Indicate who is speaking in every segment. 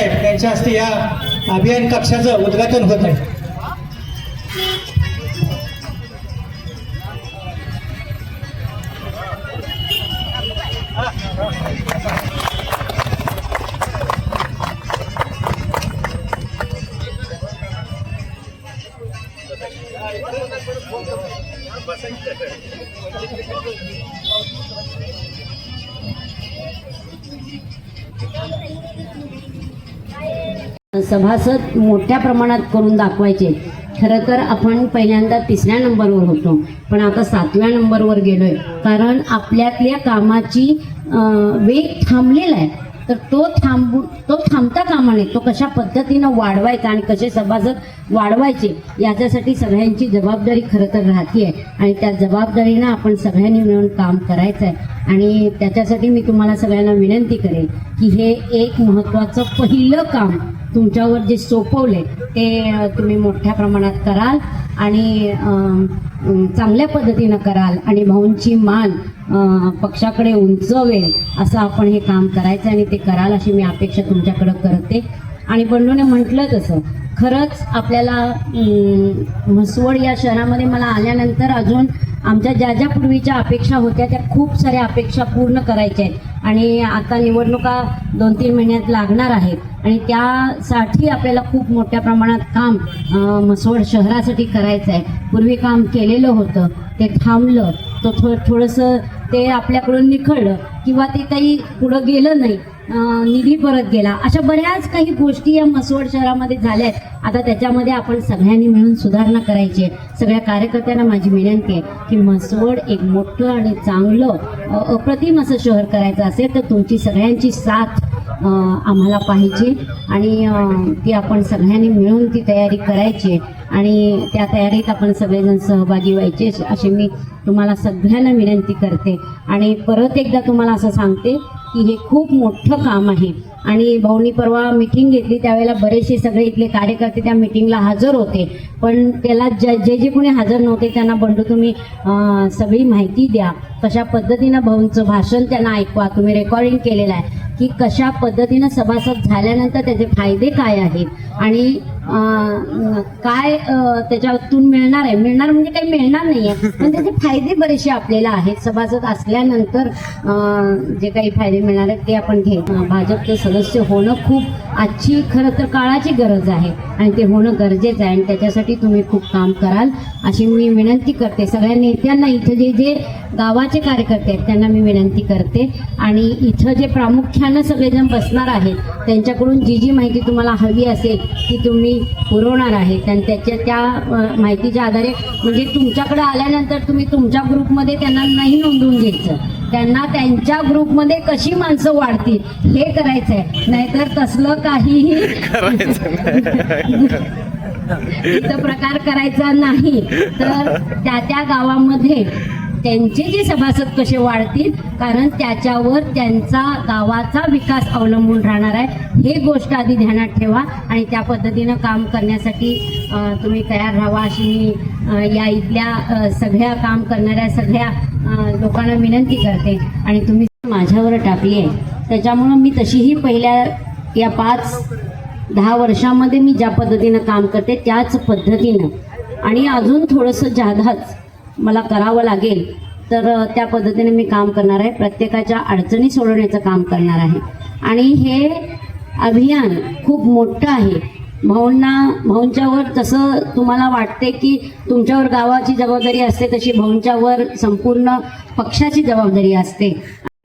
Speaker 1: यांच्या हस्ते या अभियान कक्षाचं उद्घाटन होत आहे.
Speaker 2: सभासद मोठ्या प्रमाणात करून दाखवायचे. खरं तर आपण पहिल्यांदा तिसऱ्या नंबरवर होतो. पण आता सातव्या नंबरवर गेलोय. कारण आपल्यातल्या कामाची अं, वेग थांबलेला आहे. तर तो थांबू तो थांबता कामा नये. तो कशा पद्धतीनं वाढवायचा आणि कसे सभासद वाढवायचे याच्यासाठी सगळ्यांची जबाबदारी खरं तर राहते आणि त्या जबाबदारीनं आपण सगळ्यांनी मिळून काम करायचं आहे आणि त्याच्यासाठी मी तुम्हाला सगळ्यांना विनंती करेन की हे एक महत्त्वाचं पहिलं काम तुमच्यावर जे सोपवले ते तुम्ही मोठ्या प्रमाणात कराल आणि चांगल्या पद्धतीनं कराल आणि भाऊंची मान पक्षाकडे उंचवेल असं आपण हे काम करायचं आणि ते कराल अशी मी अपेक्षा तुमच्याकडं करते. आणि बंडूने म्हटलं तसं खरंच आपल्याला म्हसवड या शहरामध्ये मला आल्यानंतर अजून आमच्या ज्या ज्या पूर्वीच्या अपेक्षा होत्या त्या खूप साऱ्या अपेक्षा पूर्ण करायच्या आहेत. आणि आता निवडणुका दोन तीन महिन्यात लागणार आहेत. आणि त्यासाठी आपल्याला खूप मोठ्या प्रमाणात काम म्हसवड शहरासाठी करायचं आहे पूर्वी काम केलेलं होतं ते थांबलं. तो थो थोडंसं ते आपल्याकडून निखळलं किंवा ते काही पुढं गेलं नाही निधी परत गेला. अशा बऱ्याच काही गोष्टी या म्हसवड शहरामध्ये झाल्या आहेत. आता त्याच्यामध्ये आपण सगळ्यांनी मिळून सुधारणा करायची आहे. सगळ्या कार्यकर्त्यांना माझी विनंती आहे की म्हसवड एक मोठं आणि चांगलं अप्रतिम असं शहर करायचं असेल तर तुमची सगळ्यांची साथ आम्हाला पाहिजे. आणि ती आपण सगळ्यांनी मिळून ती तयारी करायची आहे. आणि त्या तयारीत आपण सगळेजण सहभागी व्हायचे अशी मी तुम्हाला सगळ्यांना विनंती करते. आणि परत एकदा तुम्हाला असं सांगते की हे खूप मोठं काम आहे. आणि भाऊनी परवा मिटिंग घेतली. त्यावेळेला बरेचसे सगळे इथले कार्यकर्ते त्या मिटिंगला हजर होते. पण त्याला जे जे जे कोणी हजर नव्हते त्यांना बंडू तुम्ही सगळी माहिती द्या. कशा पद्धतीनं भाऊंचं भाषण त्यांना ऐकवा. तुम्ही रेकॉर्डिंग केलेलं आहे. की कशा पद्धतीनं सभासद झाल्यानंतर त्याचे फायदे काय आहेत? आणि काय त्याच्यातून मिळणार आहे? मिळणार म्हणजे काही मिळणार नाही आहे पण त्याचे फायदे बरेचसे आपल्याला आहेत. सभासद असल्यानंतर जे काही फायदे मिळणार आहेत ते आपण घे भाजपचे सदस्य होणं खूप आजची खरं तर काळाची गरज आहे आणि ते होणं गरजेचं आहे. आणि त्याच्यासाठी तुम्ही खूप काम कराल. अशी मी विनंती करते. सगळ्या नेत्यांना इथं जे जे गावाचे कार्यकर्ते आहेत त्यांना मी विनंती करते. आणि इथं जे प्रामुख्यानं सगळेजण बसणार आहेत त्यांच्याकडून जी जी माहिती तुम्हाला हवी असेल ती तुम्ही पुरवणार आहे आणि त्याच्या त्या माहितीच्या आधारे म्हणजे तुमच्याकडे आल्यानंतर तुम्ही तुमच्या ग्रुपमध्ये त्यांना नाही नोंदवून घ्यायचं. त्यांना त्यांच्या ग्रुपमध्ये कशी माणसं वाढतील हे करायचं आहे नाहीतर तसलं काहीही इथं प्रकार करायचा नाही. तर त्या त्या गावामध्ये त्यांचे जे सभासद कसे वाढतील कारण त्याच्यावर त्यांचा गावाचा विकास अवलंबून राहणार आहे. हे गोष्ट आधी ध्यानात ठेवा आणि त्या पद्धतीनं काम करण्यासाठी तुम्ही तयार राहावा अशी मी या इथल्या सगळ्या काम करणाऱ्या सगळ्या लोकांना विनंती करते आणि तुम्ही माझ्यावर टाकली आहे. त्याच्यामुळं मी तशीही पहिल्या या पाच दहा वर्षामध्ये मी ज्या पद्धतीनं काम करते त्याच पद्धतीनं. आणि अजून थोडंसं जादाच मला करावं लागेल तर त्या पद्धतीने मी काम करणार आहे. प्रत्येकाच्या अडचणी सोडवण्याचं काम करणार आहे. आणि हे अभियान खूप मोठं आहे. भाऊंना भाऊंच्यावर तसं तुम्हाला वाटते की तुमच्यावर गावाची जबाबदारी असते तशी भाऊंच्यावर संपूर्ण पक्षाची जबाबदारी असते.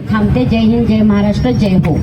Speaker 2: थांबते. जय हिंद जय महाराष्ट्र जय हो.